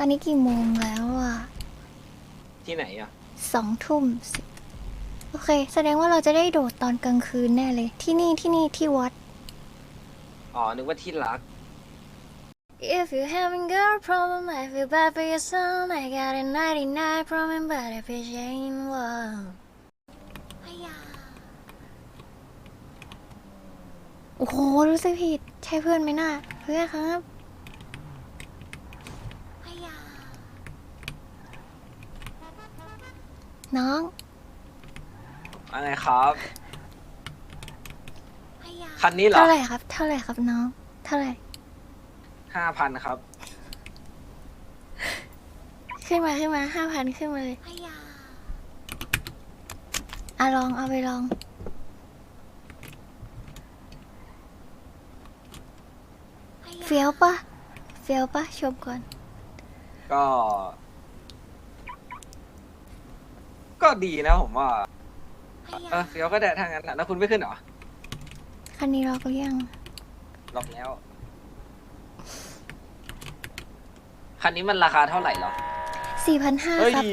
ตอนนี้กี่โมงแล้วอะที่ไหนอะ สองทุ่มสิโอเค แสดงว่าเราจะได้โดดตอนกลางคืนแน่เลย ที่นี่ที่นี่ที่วัด อ๋อ นึกว่าที่รัก If you having girl problem I feel bad for your son I got a 99 problem but if it ain't one โอ้โห รู้สึกผิด ใช่เพื่อนไหมน่ะ เพื่อนครับ น้องอะไรครับ คันนี้เหรอ เท่าไหร่ครับ เท่าไหร่ครับน้อง เท่าไหร่ห้าพันครับ ขึ้นมาขึ้นมาห้าพันขึ้นมาเลยอะลองเอาไปลอง เฟี้ยวปะเฟี้ยวปะชมก่อน ก็ ก็ดีนะผมว่า เออเฟียวก็ได้ทางนั้นนะแล้วคุณไม่ขึ้นเหรอ คันนี้ล็อกหรือยัง ล็อกแล้ว คันนี้มันราคาเท่าไหร่เหรอสี่พันห้าเฮ้ยครับ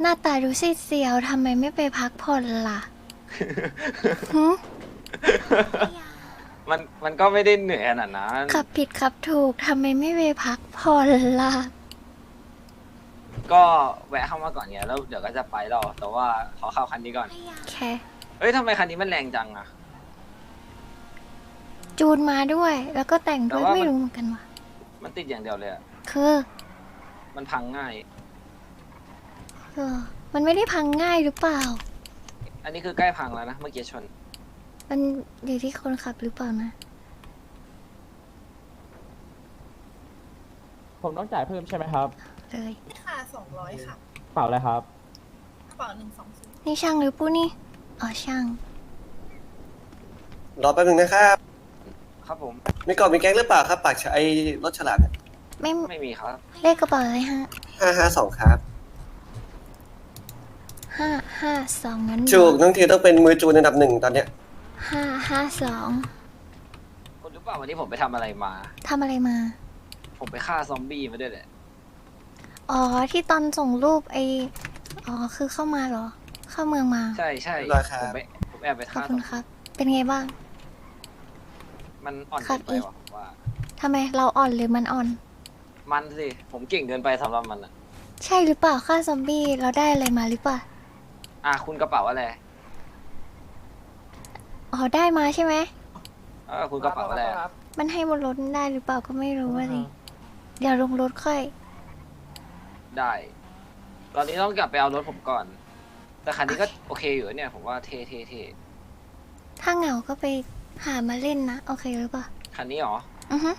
หน้าตาดูซีดเซียวทำไมไม่ไปพักผ่อนล่ะหึมันมันก็ไม่ได้เหนื่อยขนาดนั้นขับผิดขับถูกทำไมไม่ไปพักผ่อนล่ะ ก็แวะเข้ามาก่อนเนี่ยแล้วเดี๋ยวก็จะไปแล้วแต่ว่าขอเข้าคันนี้ก่อนแค่เฮ้ยทำไมคันนี้มันแรงจังอะจูนมาด้วย แล้วก็แต่งด้วยแต่ว่ามันไม่รู้เหมือนกันว่ะ มันติดอย่างเดียวเลยอะคือมันพังง่าย เออมันไม่ได้พังง่ายหรือเปล่า อันนี้คือใกล้พังแล้วนะเมื่อกี้ชน มันอยู่ที่คนขับหรือเปล่านะ ผมต้องจ่ายเพิ่มใช่ไหมครับ เลยค่ะสองร้อยค่ะเปล่าเลยครับ กระเป๋าหนึ่งสองศูนย์นี่ช่างหรือปู้นี่ อ๋อช่าง รอแป๊บนึงนะครับ ครับผม มีกล่องมีแก๊งหรือเปล่าครับ ปากฉไอรถฉลามไม่ไม่มีครับ เลขกระเป๋าเลยฮะห้าห้าสองครับ ห้าห้าสองงั้นถูกน้องทีต้องเป็นมือจูนอันดับหนึ่งตอนเนี้ย ห้าห้าสองคุณรู้เปล่าวันนี้ผมไปทำอะไรมา ทำอะไรมา ผมไปฆ่าซอมบี้มาด้วยแหละ อ๋อที่ตอนส่งรูปไออ๋อคือเข้ามาเหรอ เข้าเมืองมา ใช่ใช่เรียบร้อยครับผมไปผมแอบไปขอบฆ่าคุณครับ เป็นไงบ้าง มันอ่อนครัเกิบนไปว่ะผมว่า ทำไมเราอ่อนหรือมันอ่อน มันสิผมเก่งเกินไปสำหรับมันอะใช่หรือเปล่าค่าซอมบี้เราได้อะไรมาหรือเปล่า อะคุณกระเป๋าอะไรอ๋อได้มาใช่ไหม เออคุณกระเป๋าอะไรอะมันให้บนรถได้หรือเปล่าก็ไม่รู้ว่าสิเดี๋ยวลงรถค่อย ได้ ตอนนี้ต้องกลับไปเอารถผมก่อน แต่คันนี้ก็โอเคอยู่เนี่ย ผมว่าเท่เท่เท่ถ้าเหงาก็ไปหามาเล่นนะ โอเคหรือเปล่า คันนี้เหรอ อือฮึ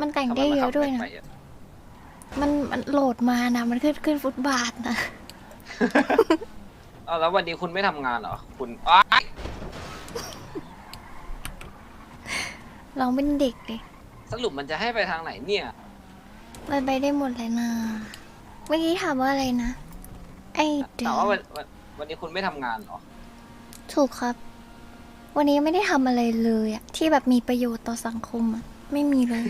มันแต่งทำไมได้มันเยขัอะบด้วยแปนะลกๆอะมันมันโหลดมานะ มันขึ้นขึ้นฟุตบาทนะเอาแล้ววันนี้คุณไม่ทำงานเหรอ คุณอ้ายลองเป็นเด็กดิสรุปมันจะให้ไปทางไหนเนี่ย มันไปได้หมดเลยนะ เมื่อกี้ถามว่าอะไรนะ ไอเดแต่ว่าวันวันวันนี้คุณไม่ทำงานเหรอ ถูกครับ วันนี้ไม่ได้ทำอะไรเลยอะที่แบบมีประโยชน์ต่อสังคมอะไม่มีเลย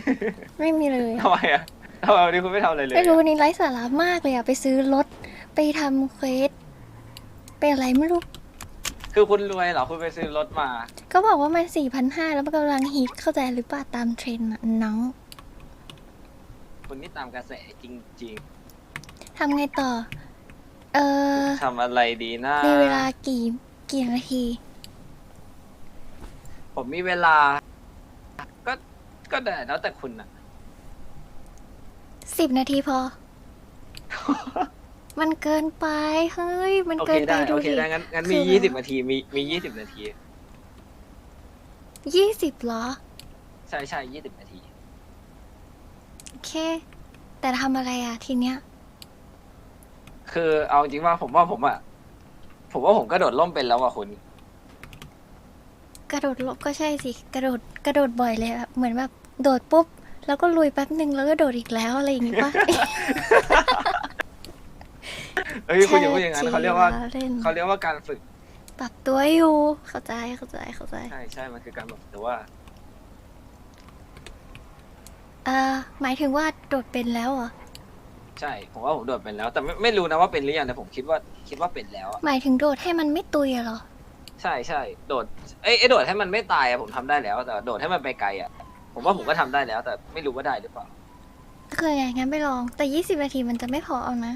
ไม่มีเลยอะทำไมอะทำไมวันนี้คุณไม่ทำอะไรเลยไม่รู้อะนี่ไร้สาระมากเลยอะไปซื้อรถ ไปทำเควสไปอะไรไม่รู้ คือคุณรวยเหรอ คุณไปซื้อรถมา ก็บอกว่ามันสี่พันห้าแล้วมันกำลังฮิตเข้าใจหรือเปล่าตามเทรนด์อะน้อง คุณนี่ตามกระแสจริงทำไงต่อ เออๆทำอะไรดีนะมีเวลากี่กี่นาที ผมมีเวลา ก็ก็ได้แล้วแต่คุณอะสิบนาทีพอ มันเกินไป เฮ้ย มันโอเกิเคนไปได้ดูโอเคดิ ได้งั้นงั้นคืมีอยี่แบสิบบนาทีมีมียี่สิบนาที ยี่สิบเหรอ ใช่ใช่ยี่สิบนาทีโอ เค แต่ทำอะไรอะทีเนี้ย คือเอาจริงว่าผมว่าผมอะผมว่าผมกระโดดร่มเป็นแล้วอะคุณ กระโดดลบก็ใช่สิ กระโดดกระโดดบ่อยเลยแบบเหมือนแบบโดดปุ๊บ แล้วก็ลุยแป๊บหนึ่งแล้วก็โดดอีกแล้วอะไรอย่างงี้ปะ เอ้ยคุณอย่าพูดอย่างนั้นเขาเรียกว่าแช่จีล้อเล่นเขาเรียกว่าการฝึก ปรับตัวอยู่เข้าใจเข้าใจเข้าใจ ใช่ใช่มันคือการแบบแต่ว่า เอ่อหมายถึงว่าโดดเป็นแล้วเหรอ ใช่ผมว่าผมโดดเป็นแล้ว แต่ไม่ไม่รู้นะว่าเป็นหรือยังแต่ผมคิดว่าคิดว่าเป็นแล้วอะหมายถึงโดดให้มันไม่ตุยอะเหรอ ใช่ใช่โดดเอ้ยไอ้โดดให้มันไม่ตายอะผมทำได้แล้ว แต่โดดให้มันไปไกลอะผมว่าผมก็ทำได้แล้ว แต่ไม่รู้ว่าได้หรือเปล่าคือไงงั้นไปลอง แต่ 20 นาทีมันจะไม่พอเอานะ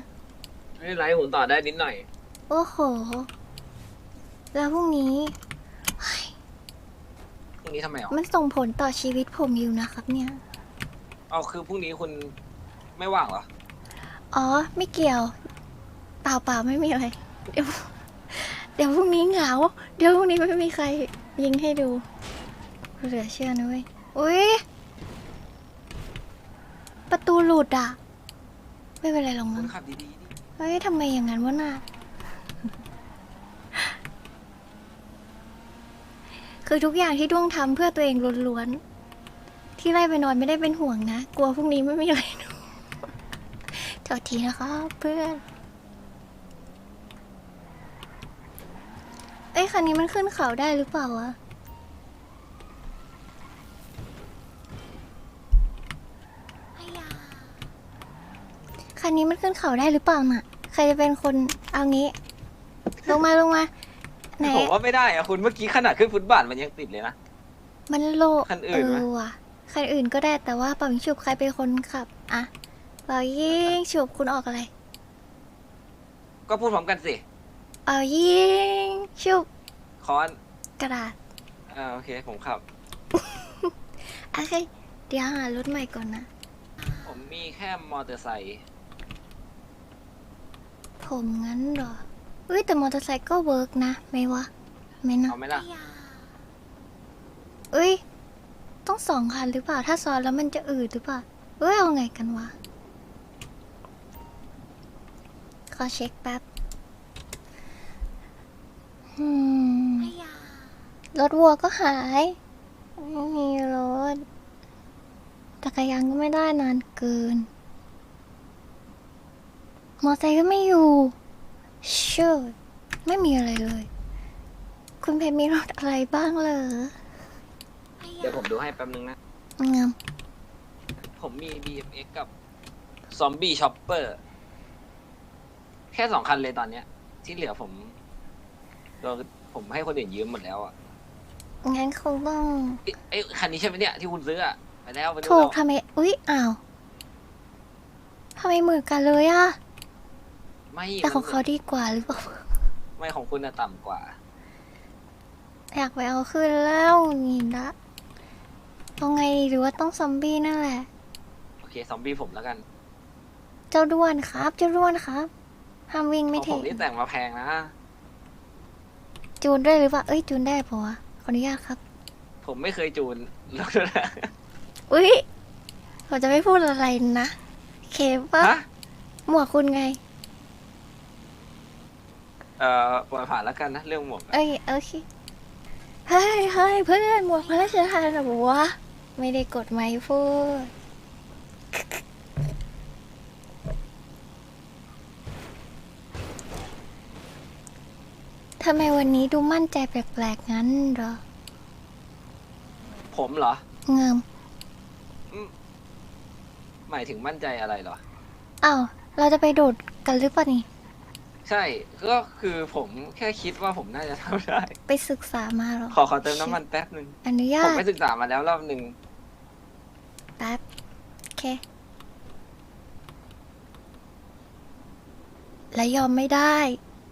ไม่เป็นไรผมต่อได้นิดหน่อย โอ้โห แล้วพรุ่งนี้พรุ่งนี้ทำไมอะมันส่งผลต่อชีวิตผมอยู่นะครับเนี่ย เอาคือพรุ่งนี้คุณไม่ว่างเหรอ อ๋อ ไม่เกี่ยว เปล่าเปล่าไม่มีอะไร เดี๋ยว เดี๋ยวพรุ่งนี้เหงา เดี๋ยวพรุ่งนี้ไม่มีใครยิงให้ดูเหลือเชื่อนะเว้ยอุ้ยประตูหลุดอะ ไม่เป็นไรหรอกคุมั้ณงขับดีๆดิเฮ้ยทำไมอย่างนั้นวะน่ะ คือทุกอย่างที่ด้วงทำเพื่อตัวเองล้วนๆ ที่ไล่ไปนอนไม่ได้เป็นห่วงนะ กลัวพรุ่งนี้ไม่มีอะไรดูโทษทีนะครับเพื่อน เอ้ยคันนี้มันขึ้นเขาได้หรือเปล่าวะคันนี้มันขึ้นเขาได้หรือเปล่าน่ะ ใครจะเป็นคนเอางี้ ลงมาลงมาไหนผมว่าไม่ได้อะคุณเมื่อกี้ขนาดขึ้นฟุตบาทมันยังติดเลยนะ มันโลคันอื่นไหมเออว่ะ คันอื่นก็ได้แต่ว่าเป่ายิงฉุบใครเป็นคนขับอะเป่ายิงฉุบคุณออกอะไร ก็พูดพร้อมกันสิเป่ายิงฉุบคอนกระดาษอ่าโอเคผมขับโอเคเดี๋ยวหารถใหม่ก่อนนะ ผมมีแค่มอเตอร์ไซค์ผมงั้นเหรอเอ้ยแต่มอเตอร์ไซค์ก็เวิร์กนะ ไม่วะ ไม่นะเอาไหมล่ะเอ้ย ต้องสองคันหรือเปล่า ถ้าซ้อนแล้วมันจะอืดหรือเปล่า เอ้ยเอาไงกันวะ ขอเช็คแป๊บอืมรถวัวก็หาย ไม่มีรถ จักรยานก็ไม่ได้นานเกิน มอไซค์ก็ไม่อยู่เชื่อไม่มีอะไรเลย คุณเพชรมีรถอะไรบ้างเหรอ เดี๋ยวผมดูให้แป๊บนึงนะงามผมมี BMX กับซอมบี้ช็อปเปอร์แค่สองคันเลยตอนเนี้ย ที่เหลือผมเราผมให้คนอื่นยืมหมดแล้วอะงั้นคงต้อง เอ้ยเอ้ยคันนี้ใช่ไหมเนี่ยที่คุณซื้ออะไปแล้วไปดูถูกแล้วทำไม อุ๊ย อ้าวทำไมเหมือนกันเลยอะไม่แต่ของมันเขาดีกว่าหรือเปล่า ไม่ของคุณน่ะต่ำกว่า อยากไปเอาคืนแล้วนี่ละ เอาไงดีหรือว่าต้องซอมบี้นั่นแหละ โอเคซอมบี้ผมแล้วกันเจ้าด้วนครับ เจ้าด้วนครับห้ามวิ่งขไม่องผเท่มนี่แต่งมาแพงนะ จูนได้หรือเปล่าเอ้ยจูนได้ปะวะขออนุญาตครับ ผมไม่เคยจูนรถนะอุ๊ยผมจะไม่พูดอะไรนะเคปะฮะหมวกคุณไง เอ่อปล่อยผ่านแล้วกันนะเรื่องหมวกอะเอ้ยโอเคเฮ้ยเฮ้ยเพื่อนหมวกพระราชทานเหรอวะ ไม่ได้กดไมค์พูด ทำไมวันนี้ดูมั่นใจแปลกๆงั้นเหรอ ผมเหรอ เงิมหมายถึงมั่นใจอะไรเหรอ อ้าว เราจะไปโดดกันหรือเปล่านี่ ใช่ ก็คือผมแค่คิดว่าผมน่าจะทำได้ ไปศึกษามาเหรอ ขอขอเติมน้ำมันแป๊บหนึ่งอนุญาผมตไปศึกษามาแล้วรอบหนึ่งแป๊บโอ เค และยอมไม่ได้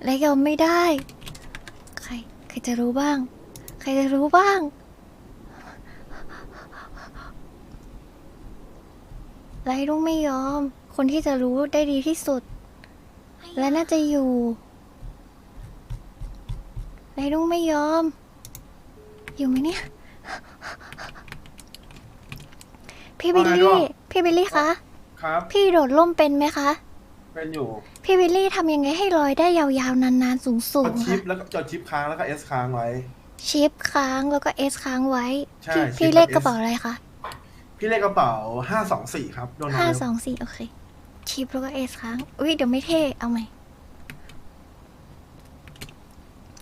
และยอมไม่ได้ ใคร ใครจะรู้บ้าง ใครจะรู้บ้าง ไรลุงไม่ยอม คนที่จะรู้ได้ดีที่สุด และน่าจะอยู่ไรลุงไม่ยอม อยู่ไหมเนี่ย พี่บิลว่าไงด้วลี่ง พี่บิลลี่คะ ครับพี่โดดร่มเป็นไหมคะ เป็นอยู่พี่บิลลี่ทำยังไงให้ลอยได้ยาวๆ นานๆ สูกงดๆชิปคะแล้วก็จดชิปค้างแล้วก็เอสค้างไว้ ชิปค้างแล้วก็เอสค้างไว้ใช่พี่ชิปพี่กับเลข S กระเป๋าอะไรคะพี่เลขกระเป๋าห้าสองสี่ครับโดนห้าน้ำสองสี่โอเค ชิปแล้วก็เอสค้าง อุ้ยเดี๋ยวไม่เท่เอาใหม่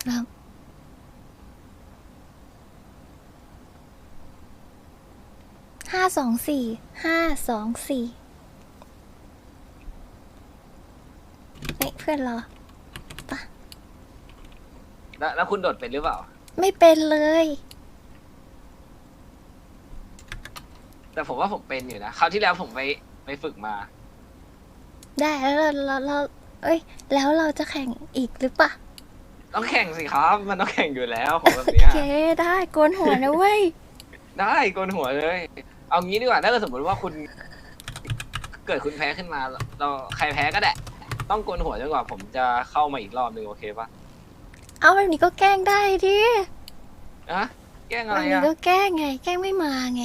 เริ่ม ห้าสองสี่ห้าสองสี่เอ้ยเพื่อนเหรอแล้วแล้วคุณโดดเป็นหรือเปล่า ไม่เป็นเลย แต่ผมว่าผมเป็นอยู่นะคราวที่แล้วผมไปไปฝึกมา ได้แล้วเราเราเราเอ้ย แล้วเราจะแข่งอีกหรือปะต้องแข่งสิครับ มันต้องแข่งอยู่แล้วของแบบโอเนี้ยเคได้โกนหัวนะเว้ย ได้โกนหัวเลย เอางี้ดีกว่าถ้าเกิดสมมติว่าคุณ เกิดคุณแพ้ขึ้นมา เราใครแพ้ก็ได้ ต้องโกนหัวจนกว่าผมจะเข้ามาอีกรอบหนึ่งโอเคปะเอาแบบนี้ก็แกล้งได้ดิอะแกล้งแบอะไรบนี้อะก็แกล้งไง แกล้งไม่มาไง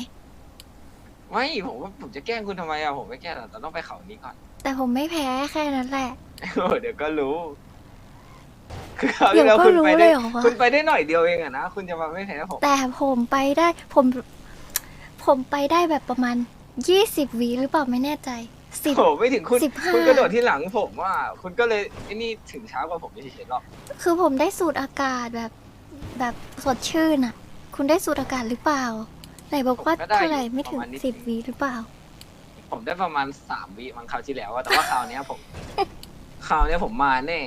ไม่ผมว่าผมจะแกล้งคุณทำไมอะผมไม่แกล้งหรอกแต่ต้องไปเขานี้ก่อน แต่ผมไม่แพ้แค่นั้นแหละ โอ้เดี๋ยวก็รู้ คือคราวที่แล้วเดี๋ยวก็คุณรู้ไปเลได้ยเหรอวะคุณไปได้หน่อยเดียวเองอะนะคุณจะมาไม่แพ้ผมแต่ผมไปได้ ผม ผมไปได้แบบประมาณยี่สิบวิหรือเปล่าไม่แน่ใจสิบโอ้ไม่ถึงคุณสิบห้าคุณกระโดดที่หลังผมว่า คุณก็เลยไอ้นี่ถึงช้ากว่าผมไม่เฉยๆหรอกคือผมได้สูดอากาศแบบแบบสดชื่นอะ คุณได้สูดอากาศหรือเปล่า ไหนบอกว่าเท่าไหร่ไม่ถึงสิบวิหรือเปล่า ผมได้ประมาณสามวิมั้งคราวที่แล้วอะแต่ว่าคราวเนี้ยผม คราวเนี้ยผมมาแน่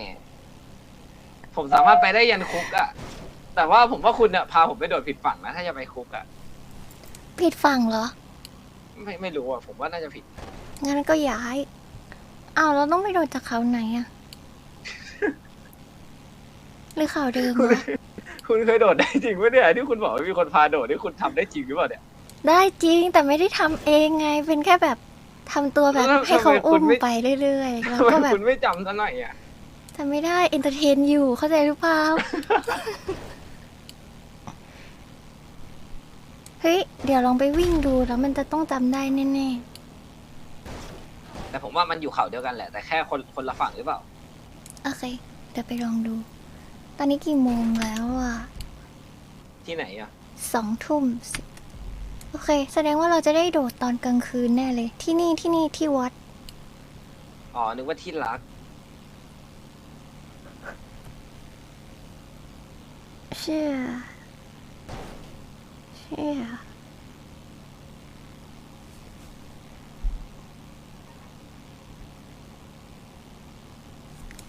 ผมสามารถไปได้ยันคุกอะแต่ว่าผมว่าคุณอะพาผมไปโดดผิดฝั่งนะถ้าจะไปคุกอะ ผิดฝั่งเหรอ ไม่ไม่รู้อะผมว่าน่าจะผิด งั้นก็ย้ายอ้าวเราต้องไปโดดจากเขาไหนอะหรือเขาเดิมคุณวะคุณเคยโดดได้จริงปะเนี่ยที่คุณบอกว่ามีคนพาโดดที่คุณทำได้จริงหรือเปล่าเนี่ยได้จริงแต่ไม่ได้ทำเองไง เป็นแค่แบบทำตัวแบบแล้วให้เขาทำไมคุอุ้ณมไม่ไปเรื่อยๆ แล้วทำไมก็แบบคุณไม่จำซะหน่อยอะทำไม่ได้เอนเตอร์เทนอยู่เข้าใจหรือเปล่า เฮ้ย เดี๋ยวลองไปวิ่งดูแล้วมันจะต้องจำได้แน่แต่ผมว่ามันอยู่เขาเดียวกันแหละแต่แค่คนคนละฝั่งหรือเปล่า ๆ โอเค เดี๋ยวไปลองดู ตอนนี้กี่โมงแล้วอะที่ไหนอะสองทุ่มสิบโอเค แสดงว่าเราจะได้โดดตอนกลางคืนแน่เลย ที่นี่ที่นี่ที่วัด อ๋อนึกว่าที่รัก เชื่อเชื่อ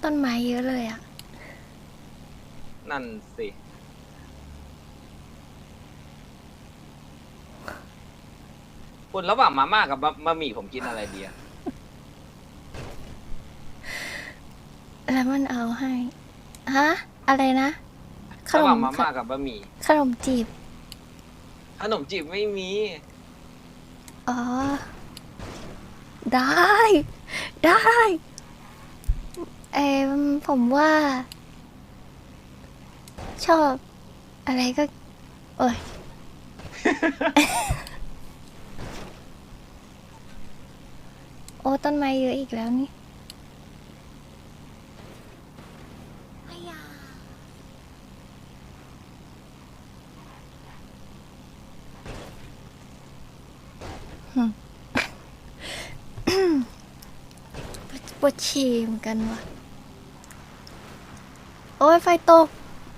ต้นไม้เยอะเลยอะนั่นสิ คุณระหว่างมาม่ากับบะบะหมี่ผมกินอะไรดีอะแล้วมันเอาให้ ฮะ อะไรนะ ขระนหว่างมมาม่ากับบะหมี่ขนมจีบ ขนมจีบไม่มี อ๋อ ได้ ได้เอมผมว่า ชอบ อะไรก็ โอ้ย โอ้ต้นไม้เยอะอีกแล้วนี่ วดฉี่เหมือนกันว่ะโอ้ยไฟตก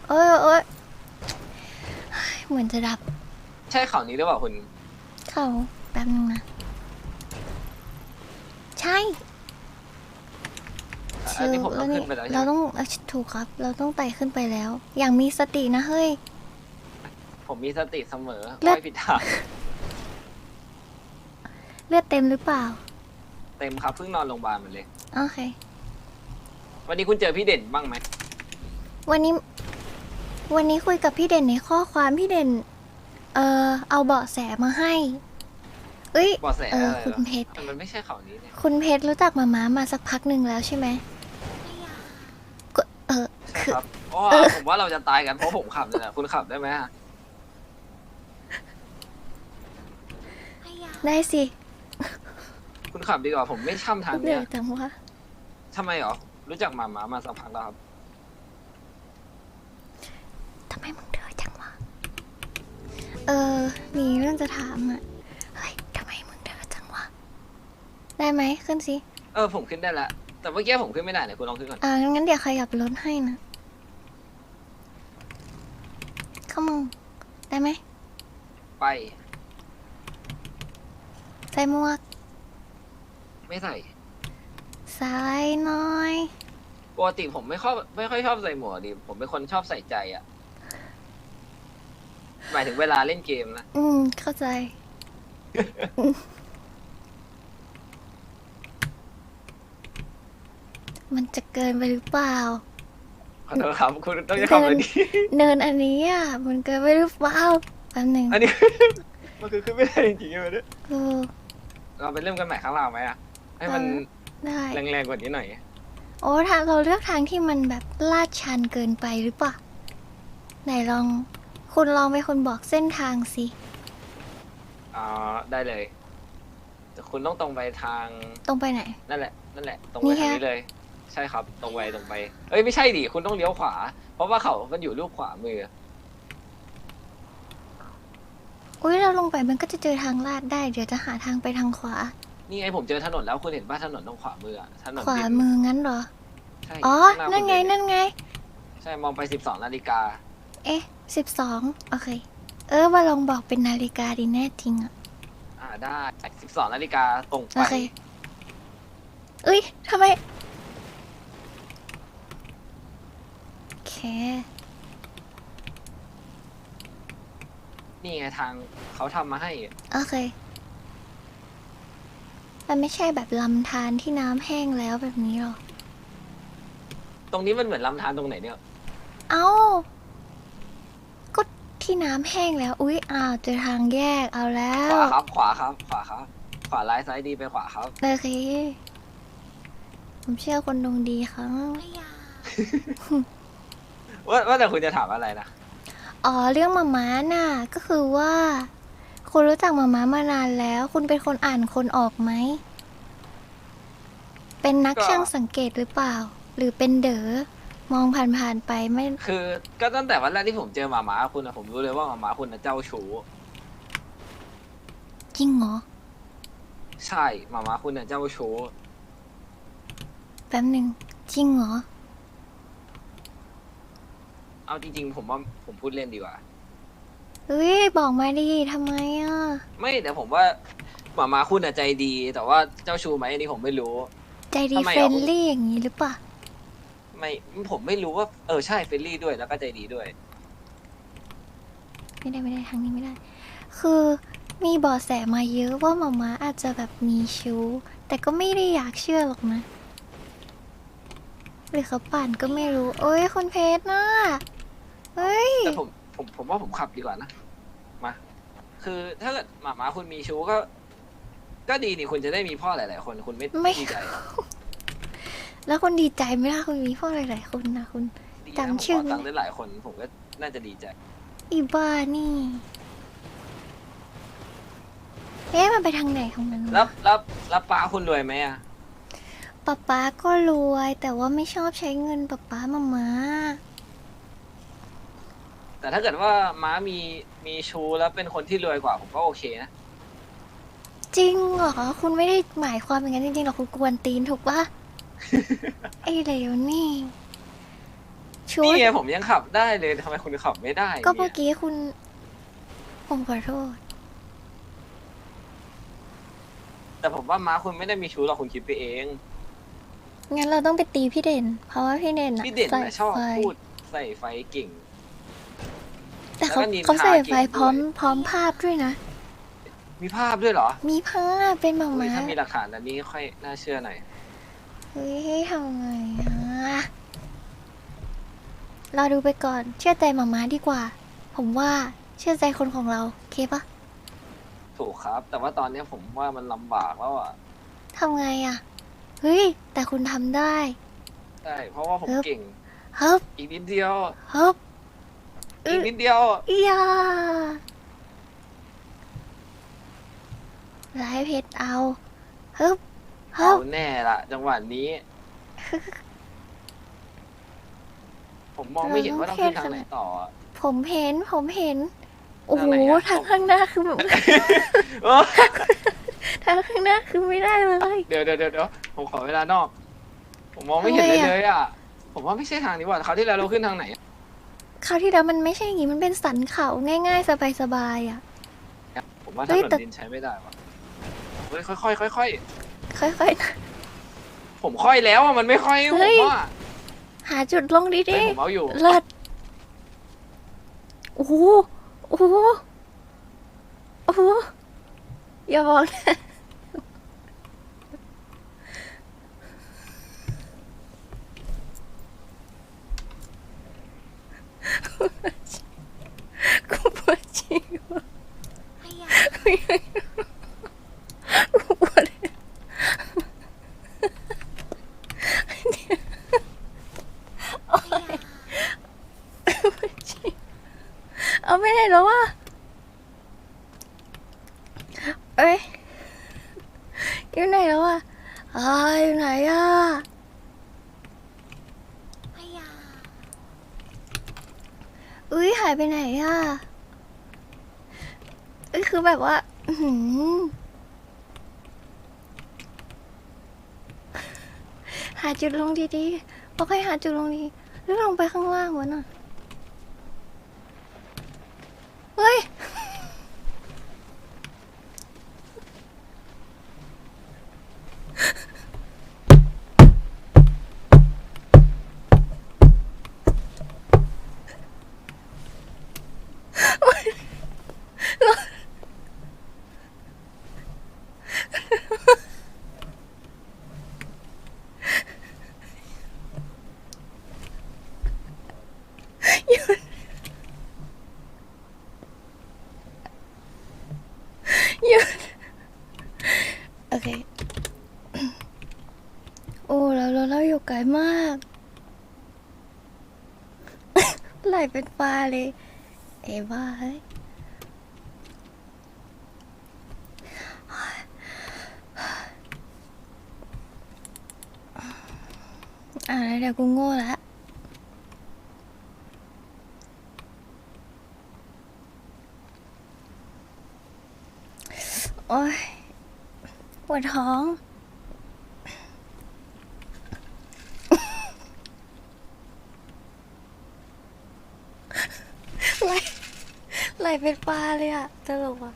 โอ้ยโอ้ยเฮ้ยเหมือนจะดับ ใช่เขานี้หรือเปล่าคุณ เข้าแป๊บนึงนะ ใช่อันนี้ผมต้องขึ้นไปแล้วใช่เราไหมต้องเอ้ยถูกครับ เราต้องไต่ขึ้นไปแล้ว อย่างมีสตินะเฮ้ย ผมมีสติเสมอเลือดไม่ผิดทางเลือดเต็มหรือเปล่า เต็มครับเพิ่งนอนโรงพยาบาลมาเลย โอเค วันนี้คุณเจอพี่เด่นบ้างไหมวันนี้ วันนี้คุยกับพี่เด่นในข้อความพี่เด่น เออเอาเบาะแสมาให้ เอ้ย บอแสเออ อะไรคุเหรณอเพชร แต่มันไม่ใช่เขานี้เนี่ยคุณเพชรรู้จักมาม้ามาสักพักหนึ่งแล้วใช่ไหมก็เออ ใช่คือ ครับอ๋อผมว่าเราจะตายกันเพราะผมขับเลยแหละคุณขับได้ไหมอะได้สิคุณ ขับดีกว่าผมไม่ช่ำทางเหนื่เนี้อยยจังวะทำไมเหรอ รู้จักหมาหมามาสักพักแล้วครับ ทำไมมึงเดือจังวะ เออ มีเรื่องจะถามอะ เฮ้ยทำไมมึงเดือจังวะ ได้ไหมขึ้นสิ เออผมขึ้นได้แล้วแต่เมื่อกี้ผมขึ้นไม่ได้เนี่ยคุณลองขึ้นก่อน อ่างั้นเดี๋ยวขยับรถให้นะเข้ามาได้ไหม ไป ใส่หมวก ไม่ใส่ใส่หน่อย ปกติผมไม่ค่อยไม่ค่อยชอบใส่หมวกดิผมเป็นคนชอบใส่ใจอะหมายถึงเวลาเล่นเกมนะอืม เข้าใจ มันจะเกินไปหรือเปล่า ขอโทษครับคุณต้องจะทำอะไรดีเนินอันนี้อะ มันเกินไปหรือเปล่าแป๊บหนึ่งอันนี้ มันคือขึ้นไม่ได้จริงๆใช่ไหมเนี่ยเออเราไปเริ่มกันใหม่ข้างล่างไหมอะ ให้มันได้แรงๆกว่านี้หน่อย โอ้ทางเราเลือกทางที่มันแบบลาดชันเกินไปหรือเปล่าไหนลอง คุณลองเป็นคนบอกเส้นทางสิอ่าได้เลยแต่คุณต้องตรงไปทาง ตรงไปไหน นั่นแหละ นั่นแหละ ตรงนี่ไปทางฮะนี้เลย ใช่ครับ ตรงไปตรงไป เอ้ยไม่ใช่ดิ คุณต้องเลี้ยวขวา เพราะว่าเขามันอยู่ลูกขวามือ อุ้ยเราลงไปมันก็จะเจอทางลาดได้ เดี๋ยวจะหาทางไปทางขวา นี่ไงผมเจอถนนแล้วคุณเห็นป่ะถนนตรงขวามืออะถนนขวาดินมืองั้นเหรอ ใช่อ๋อ ข้าหานั่นไงคุณเลยนั่นไง ใช่มองไปสิบสองนาฬิกาเอ๊ะสิบสองโอเค เออว่าลองบอกเป็นนาฬิกาดีแน่จริงอะอ่าได้สิบสองนาฬิกาตรงไปโอเคเอ้ยทำไม โอเค นี่ไงทางเขาทำมาให้ โอเค มันไม่ใช่แบบลำธารที่น้ำแห้งแล้วแบบนี้หรอตรงนี้มันเหมือนลำธารตรงไหนเนี่ย เอ้า ก็ที่น้ำแห้งแล้ว อุ๊ย อ้าวเจอทางแยกเอาแล้ขววาครับ ขวาครับ ขวาครับ ขวาร้ายซ้ายดีไปขวาครับ โอเค ผมเชื่อคนดวงดีครับว่าว่าแต่คุณจะถามอะไรนะ อ๋อ เรื่องมาม้าน่ะ ก็คือว่า คุณรู้จักมาม้ามานานแล้ว คุณเป็นคนอ่านคนออกไหม เป็นนักก็ ช่างสังเกตหรือเปล่า หรือเป็นเด๋อมองผ่านๆไปไม่ คือก็ตั้งแต่วันแรกที่ผมเจอหมาหมาคุณอะผมรู้เลยว่าหมาหมาคุณอะเจ้าชู้จริงเหรอ ใช่หมาหมาคุณอะเจ้าชู้แป๊บหนึ่งจริงเหรอ เอาจริง ๆ ผมว่าผมพูดเล่นดีกว่า เฮ้ยบอกมาดิทำไมอะ ไม่แต่ผมว่าหมาหมาคุณอะใจดี แต่ว่าเจ้าชู้ไหมอันนี้ผมไม่รู้ ใจดีทำไมเฟรอะ นลี่อย่างนี้หรือเปล่าไม่ผมไม่รู้ว่าเออใช่เฟรนลี่ด้วยแล้วก็ใจดีด้วย ไม่ได้ไม่ได้ทางนี้ไม่ได้ คือมีเบาะแสมาเยอะว่าหมาม้าอาจจะแบบมีชู้ แต่ก็ไม่ได้อยากเชื่อหรอกนะ หรือเขาปั่นก็ไม่รู้ โอ้ยคนเพชรน่ะเฮ้ย แต่ผม ผมผมว่าผมขับดีกว่านะมาคือถ้าเกิดหมาหมาคุณมีชู้ก็ ก็ดีนี่คุณจะได้มีพ่อหลาย ๆ คนคุณไม่ไม่ ดีใจเหรอแล้วคุณดีใจไหมล่ะคุณมีพ่อหลายๆคนนะคุณ ดีจำนะผมชื่อขอตังค์ได้หลายคน ผมก็น่าจะดีใจ อีบ้านี่เอ๊ะมันไปทางไหนของมันวะแล้วแล้วแล้วป้าคุณรวยไหมอะป๊าป๊าก็รวย แต่ว่าไม่ชอบใช้เงินป๊าป๊ามามา แต่ถ้าเกิดว่าม้ามีมีชู้แล้วเป็นคนที่รวยกว่าผมก็โอเคนะ จริงเหรอ คุณไม่ได้หมายความอย่างนั้นจริงๆหรอกคุณกวนตีนถูกปะ ไอ้เลวนี่ชุดนี่ไงผมยังขับได้เลยทำไมคุณขับไม่ได้ก็เมื่อเนี่ยกี้คุณ ผมขอโทษ แต่ผมว่าม้าคุณไม่ได้มีชู้หรอกคุณคิดไปเอง งั้นเราต้องไปตีพี่เด่น เพราะว่าพี่เด่นอะพี่เด่นใส่น่ะชอบไฟพูดใส่ไฟเก่ง แต่เขาแล้วก็นินทาเขาใส่ไฟเก่งด้วยพร้อมพร้อมภาพด้วยนะ มีภาพด้วยเหรอมีภาพเป็นหมาอุ๊ยม้าถ้ามีหลักฐานแบบนี้ค่อยน่าเชื่อหน่อย เฮ้ยทำไงอะเราดูไปก่อน เชื่อใจหมาม้าดีกว่า ผมว่าเชื่อใจคนของเราโอเคปะถูกครับ แต่ว่าตอนเนี้ยผมว่ามันลำบากแล้วอะทำไงอะเฮ้ย แต่คุณทำได้ ใช่เพราะว่าผมเอิบเก่งฮึบอีกนิดเดียวฮึบ อีกนิดเดียวอียาไลฟ์เพชรเอาฮึบฮึเอาบแน่ละจังหวะนี้ ผมมองไม่เห็นว่าต้องขึ้นทางไหนต่ออะ ผมเห็น ผมเห็น โอ้โหทางไหนอะ ทางข้างหน้าคือแบบเออทางข้างหน้าคือไม่ได้เลย เดี๋ยวเดี๋ยวเดี๋ยวเดี๋ยวผมขอเวลานอก ผมมองไม่เห็นเลยทำไมอะ เลยอะ ผมว่าไม่ใช่ทางนี้ว่ะคราวที่แล้วเราขึ้นทางไหนอะ คราวที่แล้วมันไม่ใช่อย่างงี้ มันเป็นสันเขาง่าย ๆ สบายๆอะ ผมว่าเฮ้ถนยแต่ นดินใช้ไม่ได้ว่ะเฮ้ยค่อยๆค่อยค่อยๆนะ ๆผมค่อยแล้วอะมันไม่ค่อยผเฮ้มย ว่าหาจุดลงดีเฮ้ยๆผมเอาอยู่เลิศโอ้โหโอ้โหโอ้โหอย่าบอกนะ กูปวดฉี่ว่ะกูปวดเอาไม่ได้แล้วว่ะเอ้ย อยู่ไหนแล้วอะอ่าอยู่ไหนอะอุ้ยหาย ไปไหนอะเอ้ยคือแบบว่า อื้อหือหาจุดลงดีๆบอกให้หาจุดลงดีหรือลงไปข้างล่างวะน่ะ เฮ้ย ไกลมาก ไหลเป็นปลาเลย เอ้บ้าเฮ้ยอ่าเดี๋ยวกูโง่ละโอ้ยปวดท้อง ไหล ไหลเป็นปลาเลยอะตลกอะ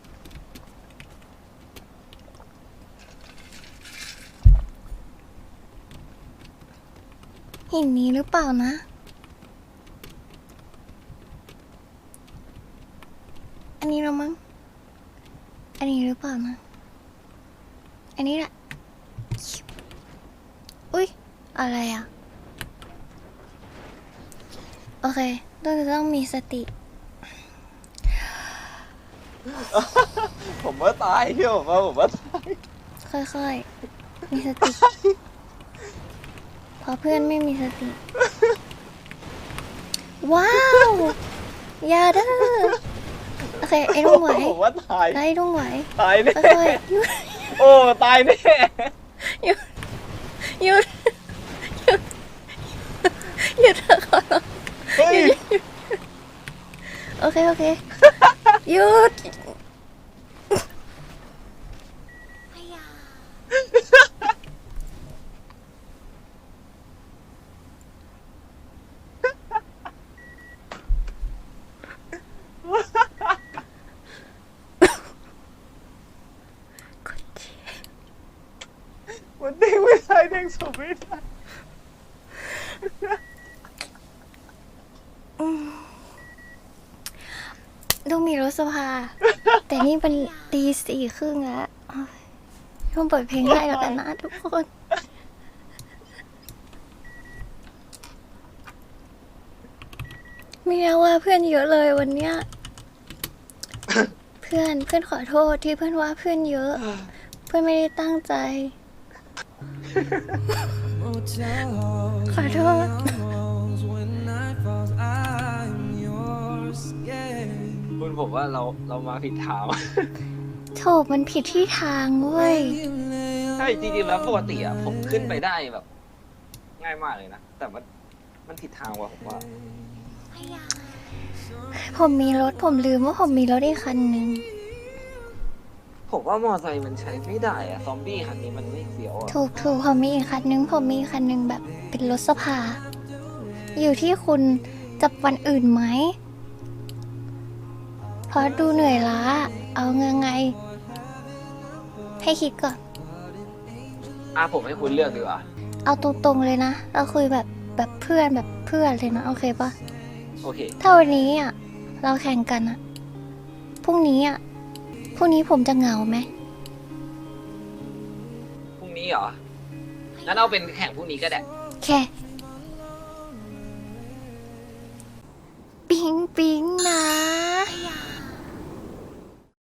หินนี้หรือเปล่านะ อันนี้เรามั้ง อันนี้หรือเปล่านะ อันนี้แหละ อุ้ย อะไรอะโอเคต้องจะต้องมีสติ ผมว่าตายพี่ผมว่าผมว่าตายค่อยๆ มีสติเพราะเพื่อนไม่มีสติ ว้าว อย่าเด้อ โอเคไอ้ลุงไหวผมว่าตายไอ้ลุงไหว ตายแน่ค่อยๆหยุดโอ้ ตายแน่หยุดหยุดหยุดหยุดเถอะขอร้องเฮ้ยโอเค โอเคหยุด มันเด้งไม่ได้เด้งสุดไม่ได้ ต้องมีรถสภา แต่นี่เป็นตีสี่ครึ่งแล้วยต้องเปิดเพลงให้แล้วกันนะทุกคนไม่น่าว่าเพื่อนเยอะเลยวันเนี้ย เพื่อนเพื่อนขอโทษที่เพื่อนว่าเพื่อนเยอะ เพื่อนไม่ได้ตั้งใจ ขอโทษ ผมว่าเราเรามาผิดทางโถมันผิดที่ทางเว้ย ใช่จริงๆแล้วปกติอะผมขึ้นไปได้แบบ ง่ายมากเลยนะ แต่มันมันผิดทางว่ะผมว่า ผมมีรถผมลืมว่าผมมีรถอีกคันหนึ่งผมว่ามอไซค์มันใช้ไม่ได้อะซอมบี้คันนี้มันไม่เสียวอะถูกถูกผมมีอีกคันหนึ่งผมมีอีกคันหนึ่งแบบเป็นรถสภา อยู่ที่คุณจับวันอื่นไหมเพอดูเหนื่อยล้า เอาเงไง ให้คิดก่อน อะผมให้คุณเลือกดีกว่า เอาตรงๆเลยนะ เราคุยแบบแบบเพื่อนแบบเพื่อนเลยนะ โอเคปะโอเค ถ้าวันนี้อะเราแข่งกันอะพรุ่งนี้อะ พรุ่งนี้ผมจะเหงาไหม พรุ่งนี้เหรอ งั้นเอาเป็นแข่งพรุ่งนี้ก็ได้ แค่ปิ๊งปิ๊งนะ